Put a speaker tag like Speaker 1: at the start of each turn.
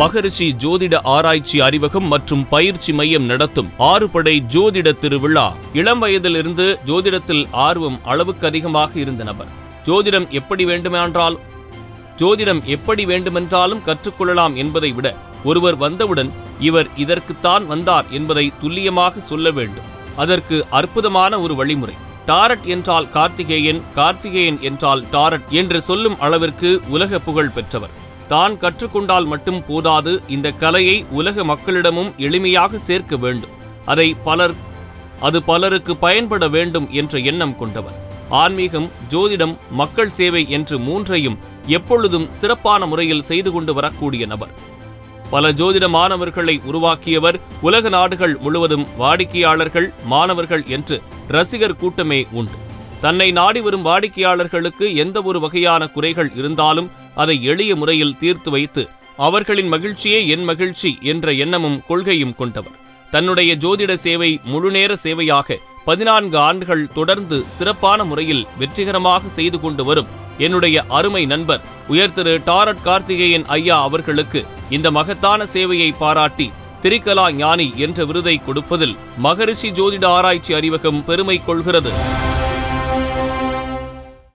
Speaker 1: மகரிஷி ஜோதிட ஆராய்ச்சி அறிவகம் மற்றும் பயிற்சி மையம் நடத்தும் ஆறுபடை ஜோதிட திருவிழா. இளம் வயதிலிருந்து ஜோதிடத்தில் ஆர்வம் அளவுக்கு அதிகமாக இருந்த நபர். ஜோதிடம் எப்படி வேண்டுமென்றால் ஜோதிடம் எப்படி வேண்டுமென்றாலும் கற்றுக்கொள்ளலாம் என்பதை விட ஒருவர் வந்தவுடன் இவர் இதற்குத்தான் வந்தார் என்பதை துல்லியமாக சொல்ல வேண்டும். அதற்கு அற்புதமான ஒரு வழிமுறை. டாரட் என்றால் கார்த்திகேயன் கார்த்திகேயன் என்றால் டாரட் என்று சொல்லும் அளவிற்கு உலக புகழ் பெற்றவர். தான் கற்றுக்கொண்டால் மட்டும் போதாது இந்த கலையை உலக மக்களிடமும் எளிமையாக சேர்க்க வேண்டும். அதை பலர் அது பலருக்கு பயன்பட வேண்டும் என்ற எண்ணம் கொண்டவர். ஆன்மீகம் ஜோதிடம் மக்கள் சேவை என்று மூன்றையும் எப்பொழுதும் சிறப்பான முறையில் செய்து கொண்டு வரக்கூடிய நபர். பல ஜோதிட மாணவர்களை உருவாக்கியவர் உலக நாடுகள் முழுவதும் வாடிக்கையாளர்கள் மாணவர்கள் என்று ரசிகர் கூட்டமே உண்டு. தன்னை நாடி வரும் வாடிக்கையாளர்களுக்கு எந்த ஒரு வகையான குறைகள் இருந்தாலும் அதை எளிய முறையில் தீர்த்து வைத்து அவர்களின் மகிழ்ச்சியே என் மகிழ்ச்சி என்ற எண்ணமும் கொள்கையும் கொண்டவர். தன்னுடைய ஜோதிட சேவை முழுநேர சேவையாக பதினான்கு ஆண்டுகள் தொடர்ந்து சிறப்பான முறையில் வெற்றிகரமாக செய்து கொண்டு வரும் என்னுடைய அருமை நண்பர் உயர் திரு டாரட் கார்த்திகேயன் ஐயா அவர்களுக்கு இந்த மகத்தான சேவையை பாராட்டி திரிகலா ஞானி என்ற விருதை கொடுப்பதில் மகரிஷி ஜோதிட ஆராய்ச்சி அறிவகம் பெருமை கொள்கிறது.